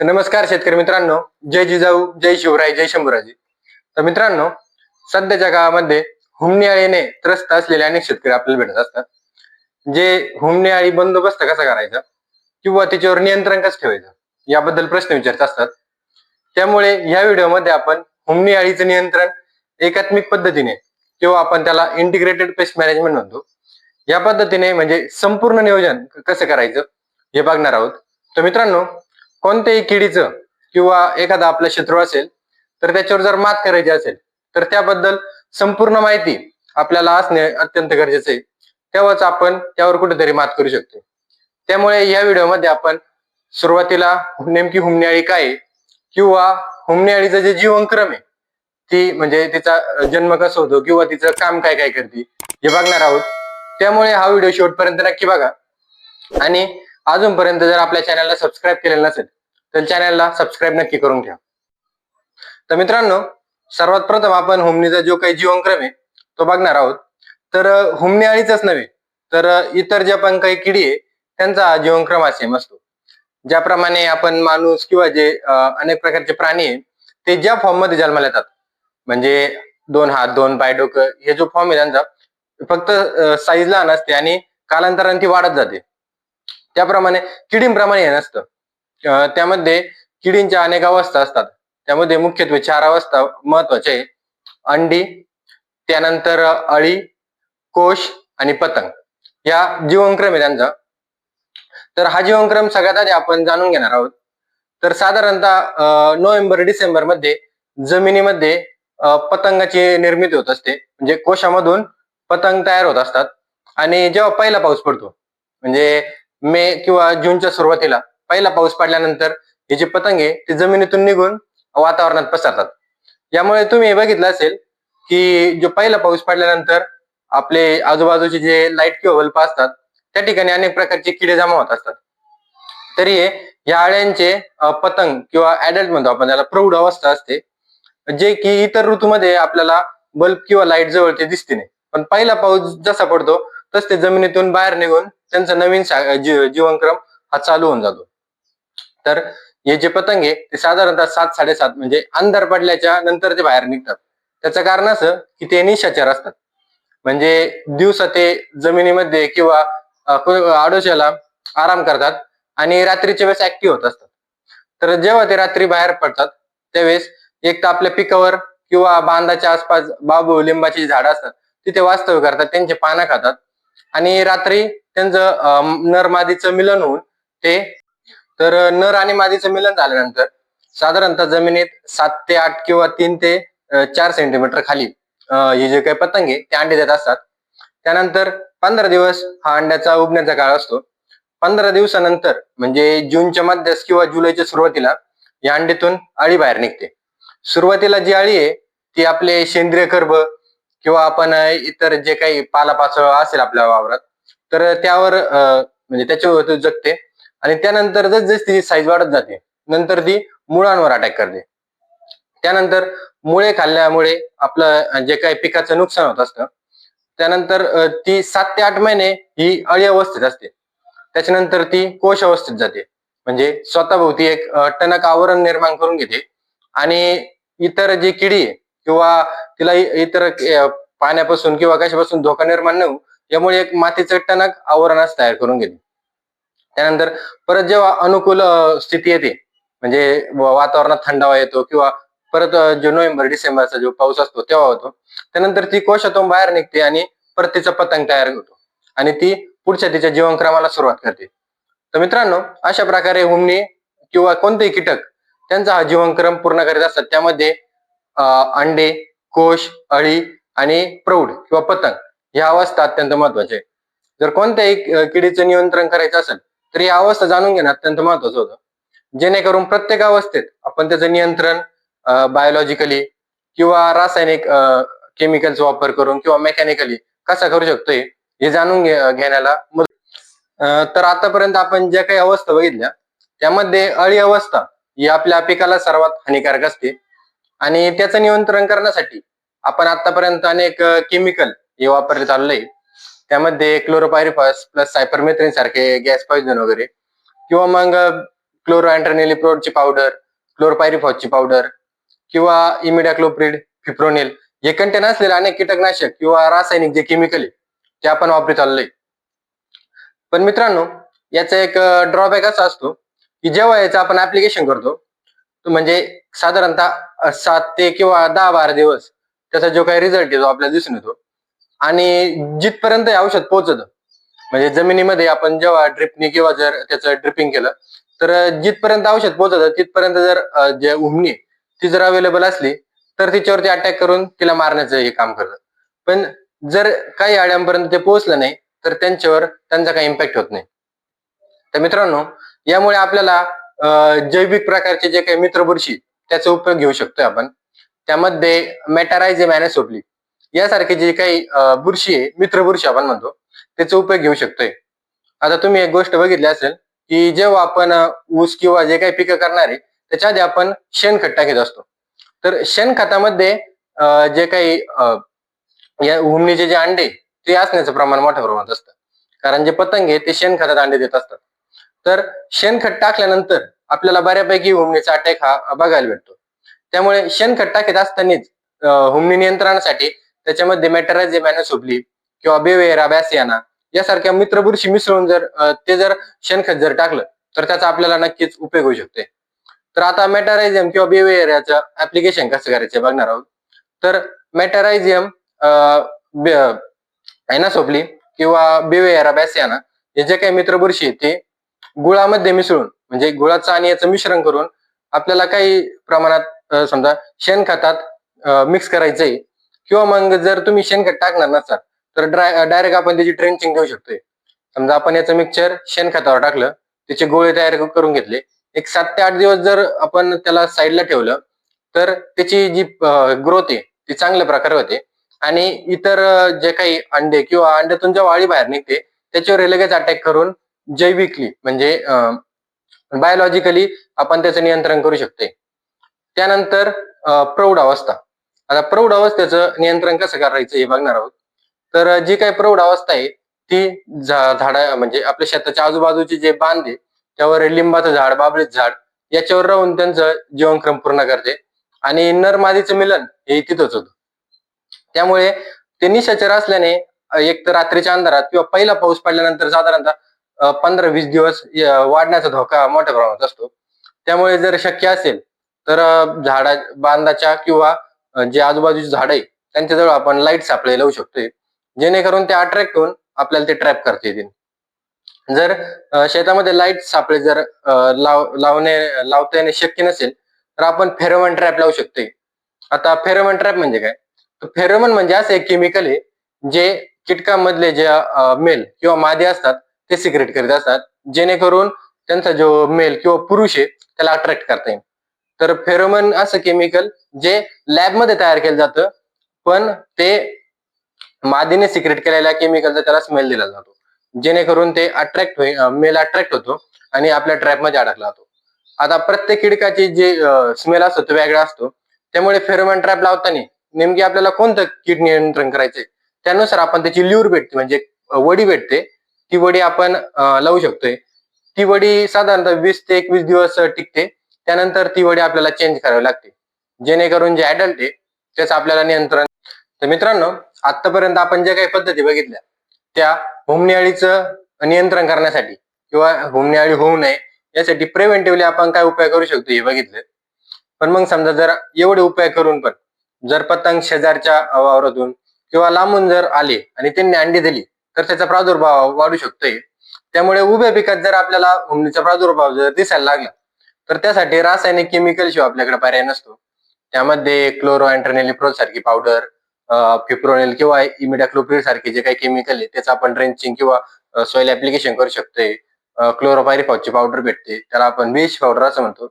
तर नमस्कार शेतकरी मित्रांनो. जय जिजाऊ जय शिवराय जय शंभूराजी. तर मित्रांनो सध्याच्या काळामध्ये हुमणी अळीने त्रस्त असलेले अनेक शेतकरी आपल्याला भेटत असतात. जे हुमणी अळी बंदोबस्त कसा करायचा किंवा त्याच्यावर नियंत्रण कसं ठेवायचं याबद्दल प्रश्न विचारत असतात. त्यामुळे या व्हिडिओमध्ये आपण हुमणी नियंत्रण एकात्मिक पद्धतीने किंवा आपण त्याला इंटिग्रेटेड पेस्ट मॅनेजमेंट म्हणतो. या पद्धतीने म्हणजे संपूर्ण नियोजन कसं करायचं हे बघणार आहोत. तर मित्रांनो कोणत्याही किडीचं किंवा एखादा आपला शत्रू असेल तर त्याच्यावर जर मात करायची असेल तर त्याबद्दल संपूर्ण माहिती आपल्याला असणे अत्यंत गरजेचं आहे. तेव्हाच आपण त्यावर कुठेतरी मात करू शकतो. त्यामुळे या व्हिडिओमध्ये आपण सुरुवातीला नेमकी हुमणी काय आहे किंवा हुमणी जे जीवनक्रम आहे ती म्हणजे तिचा जन्म कसा होतो किंवा तिचं काम काय काय करते हे बघणार आहोत. त्यामुळे हा व्हिडिओ शेवटपर्यंत नक्की बघा. आणि अजूनपर्यंत जर आपल्या चॅनलला सबस्क्राईब केलेलं नसेल तर चॅनलला सबस्क्राईब नक्की करून घ्या तर मित्रांनो सर्वात प्रथम आपण हुमणीचा जो काही जीवनक्रम आहे तो बघणार आहोत. तर हुमणी अळीच नव्हे तर इतर ज्या पण काही किडी आहे त्यांचा जीवनक्रम असे असतो ज्याप्रमाणे आपण माणूस किंवा जे अनेक प्रकारचे प्राणी आहे ते ज्या फॉर्ममध्ये जन्माला येतात. म्हणजे दोन हात दोन पाय डोकं हे जो फॉर्म आहे त्यांचा फक्त साईज लहान असते आणि कालांतराने ती वाढत जाते. त्याप्रमाणे किडींप्रमाणे हे नसतं. त्यामध्ये किडींच्या अनेक अवस्था असतात. त्यामध्ये मुख्यत्वे चार अवस्था महत्त्वाच्या आहे अंडी त्यानंतर अळी कोश आणि पतंग. या जीवनक्रम आहे त्यांचा तर हा जीवनक्रम सगळ्यात आधी आपण जाणून घेणार आहोत. तर साधारणतः नोव्हेंबर डिसेंबरमध्ये जमिनीमध्ये पतंगाची निर्मिती होत असते. म्हणजे कोशामधून पतंग तयार होत असतात. आणि जेव्हा पहिला पाऊस पडतो म्हणजे मे किंवा जूनच्या सुरुवातीला पहिला पाऊस पडल्यानंतर हे जे पतंग आहे ते जमिनीतून निघून वातावरणात पसरतात. यामुळे तुम्ही बघितलं असेल की जो पहिला पाऊस पडल्यानंतर आपले आजूबाजूचे जे लाइट किंवा बल्ब असतात त्या ठिकाणी अनेक प्रकारचे किडे जमा होत असतात. तरी या आळ्यांचे पतंग किंवा ऍडल्ट म्हणतो आपण त्याला प्रौढ अवस्था असते जे की इतर ऋतूमध्ये आपल्याला बल्ब किंवा लाइट जवळ ते दिसते नाही. पण पहिला पाऊस जसा पडतो तस ते जमिनीतून बाहेर निघून त्यांचा नवीन जीवनक्रम हा चालू होऊन जातो. तर हे जे पतंग आहे ते साधारणतः सात साडेसात म्हणजे अंधार पडल्याच्या नंतर ते बाहेर निघतात. त्याचं कारण असं की ते निशाचर असतात. म्हणजे दिवसा ते जमिनीमध्ये किंवा आडोशाला आराम करतात आणि रात्रीच्या वेळेस ऍक्टिव्ह होत असतात. तर जेव्हा ते रात्री बाहेर पडतात त्यावेळेस एक तर आपल्या पिकावर किंवा बांधाच्या आसपास बाबू लिंबाची झाडं असतात तिथे वास्तव्य करतात त्यांचे पानं खातात आणि रात्री त्यांचं नरमादीचं मिलन होऊन ते तर नर आणि मादीचं मिलन झाल्यानंतर साधारणतः जमिनीत सात ते आठ किंवा तीन ते चार सेंटीमीटर खाली हे जे काही पतंग आहे ते अंडे देत असतात. त्यानंतर पंधरा दिवस हा अंड्याचा उबण्याचा काळ असतो. पंधरा दिवसानंतर म्हणजे जूनच्या मध्यास किंवा जुलैच्या सुरुवातीला या अंडीतून अळी बाहेर निघते. सुरुवातीला जी अळी आहे ती आपले सेंद्रिय कर्ब किंवा आपण इतर जे काही पालापाचोळा असेल आपल्या वावरात तर त्यावर म्हणजे त्याच्यावर जगते. आणि त्यानंतर जस जस तिची साईज वाढत जाते नंतर ती मुळांवर अटॅक करते. त्यानंतर मुळे खाल्ल्यामुळे आपलं जे काही पिकाचं नुकसान होत असतं त्यानंतर ती सात ते आठ महिने ही अळी अवस्थेत असते. त्याच्यानंतर ती कोश अवस्थेत जाते. म्हणजे स्वतःभोवती एक टणक आवरण निर्माण करून घेते. आणि इतर जी किडी आहे किंवा तिला इतर पाण्यापासून किंवा कशापासून धोका निर्माण न यामुळे एक मातीचं टणक आवरणच तयार करून घेते. त्यानंतर परत जेव्हा अनुकूल स्थिती येते म्हणजे वातावरणात थंडावा येतो किंवा परत जो नोव्हेंबर डिसेंबरचा जो पाऊस असतो तेव्हा होतो. त्यानंतर ती कोशातून बाहेर निघते आणि परत तिचा पतंग तयार होतो आणि ती पुढच्या तिच्या जीवनक्रमाला सुरुवात करते. तर मित्रांनो अशा प्रकारे हुमणी किंवा कोणतेही कीटक त्यांचा हा जीवनक्रम पूर्ण करीत असतात. त्यामध्ये अंडे कोश अळी आणि प्रौढ किंवा पतंग ह्या अवस्था अत्यंत महत्त्वाच्या आहे जर कोणत्याही किडीचं नियंत्रण करायचं असेल तर ही अवस्था जाणून घेणं अत्यंत महत्वाचं होतं. जेणेकरून प्रत्येक अवस्थेत आपण त्याचं नियंत्रण बायोलॉजिकली किंवा रासायनिक केमिकलचा वापर करून किंवा मेकॅनिकली कसा करू शकतोय हे जाणून घेण्याला मदत तर आतापर्यंत आपण ज्या काही अवस्था बघितल्या त्यामध्ये अळी अवस्था ही आपल्या पिकाला सर्वात हानिकारक असते. आणि त्याचं नियंत्रण करण्यासाठी आपण आतापर्यंत अनेक केमिकल हे वापरले चाललंय. त्यामध्ये क्लोरोपायरिफॉस प्लस सायपरमेथ्रिन सारखे गॅस पॉइझन वगैरे. किंवा मग क्लोरोअँट्रनेलिप्रोडची पावडर क्लोरोपायरिफॉसची पावडर किंवा इमिडाक्लोप्रिड फिप्रोनेल हे कंटेन असलेले अनेक कीटकनाशक किंवा रासायनिक जे केमिकल आहे ते आपण वापरत आलोय. पण मित्रांनो याचा एक ड्रॉबॅक असा असतो की जेव्हा याचं आपण ऍप्लिकेशन करतो म्हणजे साधारणतः सात ते किंवा दहा बारा दिवस त्याचा जो काही रिझल्ट येतो आपल्याला दिसून येतो. आणि जिथपर्यंत औषध पोहोचत म्हणजे जमिनीमध्ये आपण जेव्हा ड्रिपनी किंवा जर त्याचं ड्रिपिंग केलं तर जिथपर्यंत औषध पोहोचत तिथपर्यंत जर जे उमणी ती जर अवेलेबल असली तर तिच्यावरती अटॅक करून तिला मारण्याचं हे काम करतं. पण जर काही आड्यांपर्यंत ते पोहोचलं नाही तर त्यांच्यावर त्यांचा काही इम्पॅक्ट होत नाही. तर मित्रांनो यामुळे आपल्याला जैविक प्रकारचे जे काही मित्रबुरशी त्याचा उपयोग घेऊ शकतोय आपण. त्यामध्ये मेटारायझे मॅनेसोपली यासारखे जे काही बुरशी आहे मित्र बुरशी आपण म्हणतो त्याचा उपयोग घेऊ शकतोय. आता तुम्ही एक गोष्ट बघितली असेल की जेव्हा आपण ऊस किंवा जे काही पिकं करणार आहे त्याच्या आधी आपण शेणखत टाकीत असतो. तर शेणखतामध्ये जे काही या उमणीचे जे अंडे ते असण्याचं प्रमाण मोठ्या प्रमाणात असतं. कारण जे पतंग आहे ते शेणखतात अंडे देत असतात. तर शेणखत टाकल्यानंतर आपल्याला बऱ्यापैकी हुमणीचा अटॅक हा बघायला भेटतो. त्यामुळे शेणखत टाकीत असतानाच हुमणी नियंत्रणासाठी त्याच्यामध्ये मेटरायझे मॅनोसोपली किंवा बेवेरा बॅसियाना यासारख्या मित्रबुरशी मिसळून जर ते जर शेणखत जर टाकलं तर त्याचा आपल्याला नक्कीच उपयोग होऊ शकते. तर आता मेटारायझियम किंवा बेवेरियाचं ऍप्लिकेशन कसं करायचं बघणार आहोत. तर मेटारायझियम एनासोपली किंवा बेवेरा बॅसियाना हे जे काही मित्रबुरशी आहेत ते गुळामध्ये मिसळून म्हणजे गुळाचं आणि याचं मिश्रण करून आपल्याला काही प्रमाणात समजा शेणखतात मिक्स करायचंय किंवा मग जर तुम्ही शेणखत टाकणार नसाल तर डायरेक्ट आपण त्याची ट्रेंचिंग घेऊ शकतोय. समजा आपण याचं मिक्सचर शेणखतावर टाकलं त्याचे गोळे तयार करून घेतले. एक सात ते आठ दिवस जर आपण त्याला साईडला ठेवलं तर त्याची जी ग्रोथ आहे ती चांगल्या प्रकारे होते. आणि इतर जे काही अंडे किंवा अंड्यातून ज्या वाळी बाहेर निघते त्याच्यावर लगेच अटॅक करून जैविकली म्हणजे बायोलॉजिकली आपण त्याचं नियंत्रण करू शकते त्यानंतर प्रौढ अवस्था. आता प्रौढ अवस्थेचं नियंत्रण कसं करायचं हे बघणार आहोत. तर जी काही प्रौढ अवस्था आहे ती झा- झाडा म्हणजे आपल्या शेताच्या आजूबाजूचे जे बांध आहे त्यावर लिंबाचं झाड बाबळीचं झाड याच्यावर राहून त्यांचं जीवनक्रम पूर्ण करते. आणि नर मादीचं मिलन हे तिथंच होतं. त्यामुळे ते निशाचर असल्याने एक तर रात्रीच्या अंधारात किंवा पहिला पाऊस पडल्यानंतर साधारणतः पंधरा वीस दिवस वाढण्याचा धोका मोठ्या प्रमाणात असतो. त्यामुळे जर शक्य असेल तर झाडा बांधाच्या किंवा जे आजूबाजूची झाड आहे त्यांच्याजवळ आपण लाइट सापळे लावू शकतोय. जेणेकरून ते अट्रॅक्ट होऊन आपल्याला ते ट्रॅप करता येतील. जर शेतामध्ये लाइट सापळे जर लाव लावणे लावता येणे शक्य नसेल तर आपण फेरोमन ट्रॅप लावू शकतोय. आता फेरोमन ट्रॅप म्हणजे काय? तर फेरोमन म्हणजे असं एक केमिकल आहे जे कीटकांमधले जे मेल किंवा मादी असतात ते सिक्रेट करीत असतात. जेणेकरून त्यांचा जो मेल किंवा पुरुष आहे त्याला अट्रॅक्ट करता येईल. तर फेरोमन असं केमिकल जे लॅबमध्ये तयार केलं जातं पण ते मादीने सिक्रेट केलेल्या केमिकलचा त्याला स्मेल दिला जातो. जेणेकरून ते अट्रॅक्ट होईल मेल अट्रॅक्ट होतो आणि आपल्या ट्रॅपमध्ये अडकला जातो. आता प्रत्येक किडकाची जे स्मेल असतो तो वेगळा असतो. त्यामुळे फेरोमन ट्रॅप लावताना नेमकी आपल्याला कोणतं कीड नियंत्रण करायचंय? त्यानुसार आपण त्याची ल्यूर भेटते म्हणजे वडी भेटते. ती वडी आपण लावू शकतोय. ती वडी साधारणतः वीस ते एकवीस दिवस टिकते. त्यानंतर ती वडी आपल्याला चेंज करावी लागते. जेणेकरून जे ऍडल्ट आहे त्याच आपल्याला नियंत्रण तर मित्रांनो आतापर्यंत आपण ज्या काही पद्धती बघितल्या त्या हुमणी अळीचं नियंत्रण करण्यासाठी किंवा हुमणी अळी होऊ नये यासाठी प्रिव्हेंटिव्हली आपण काय उपाय करू शकतो हे बघितलं. पण मग समजा जर एवढे उपाय करून पण जर पतंग शेजारच्या वावरातून किंवा लांबून जर आले आणि त्यांनी अंडी दिली तर त्याचा प्रादुर्भाव वाढू शकतोय. त्यामुळे उभ्या पिकात जर आपल्याला हुमणीचा प्रादुर्भाव जर दिसायला लागला तर त्यासाठी रासायनिक केमिकल शिवाय आपल्याकडे पर्याय नसतो. त्यामध्ये क्लोरो अँट्रनेलिप्रोल सारखी पावडर फिप्रोनेल किंवा इमिडाक्लोप्रिड सारखे जे काही केमिकल आहे त्याचं आपण ड्रेंचिंग किंवा सॉइल ऍप्लिकेशन करू शकतोय. क्लोरोपायरिफॉसची पावडर भेटते. त्याला आपण बीच पावडर असं म्हणतो.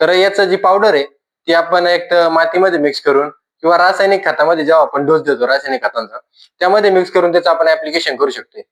तर याचं जी पावडर आहे ती आपण एक तर मातीमध्ये मिक्स करून किंवा रासायनिक खतामध्ये जेव्हा आपण डोस देतो रासायनिक खतांचा त्यामध्ये मिक्स करून त्याचं आपण ऍप्लिकेशन करू शकतोय.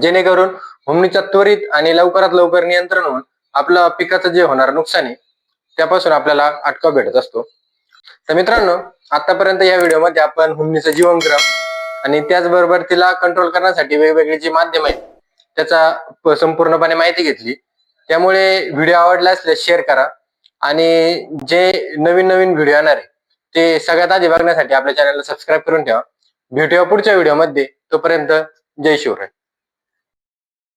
जेणेकरून हुमणीचा त्वरित आणि लवकरात लवकर नियंत्रण होऊन आपलं पिकाचं जे होणार नुकसान आहे त्यापासून आपल्याला अटकाव भेटत असतो. तर मित्रांनो आतापर्यंत या व्हिडिओमध्ये आपण हुमणीचं जीवनक्रम आणि त्याचबरोबर तिला कंट्रोल करण्यासाठी वेगवेगळी जी माध्यम आहेत त्याचा संपूर्णपणे माहिती घेतली. त्यामुळे व्हिडिओ आवडला असल्यास शेअर करा. आणि जे नवीन नवीन व्हिडिओ येणार आहे ते सगळ्यात आधी बघण्यासाठी आपल्या चॅनलला सबस्क्राईब करून ठेवा. भेटूया पुढच्या व्हिडिओमध्ये. तोपर्यंत जय शिवराय.